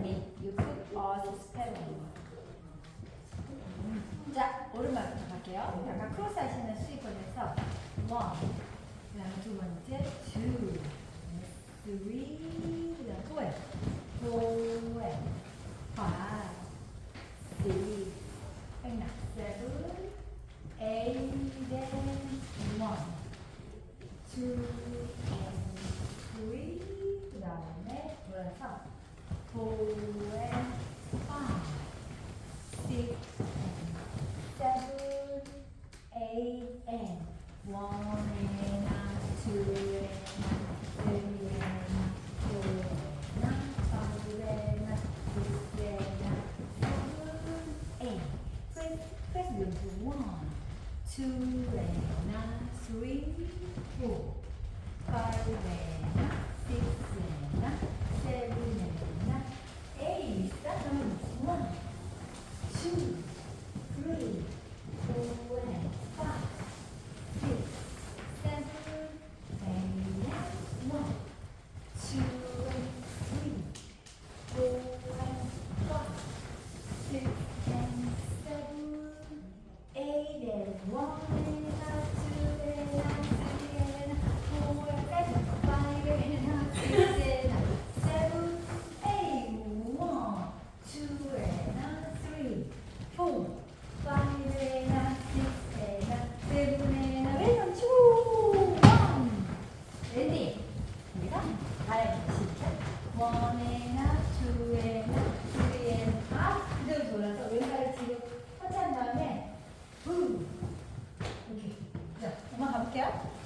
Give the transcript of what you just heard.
spelling. You put the spelling. 자, 오른발부터 갈게요. 약간 크로스 하시는 수익권에서 one, 그다음에 두 번째 two, three, 그다음 four, four, five, six, seven, eight, and one, two, four, and five, six, seven, eight, and one, and two, and three, and four, and five, and six, and seven, eight. Press, press the one, two, 원에나 주에나 주에나 그대로 돌아서 왼발을 뒤로 터치한 다음에 후 이렇게. 자 한번 가볼게요.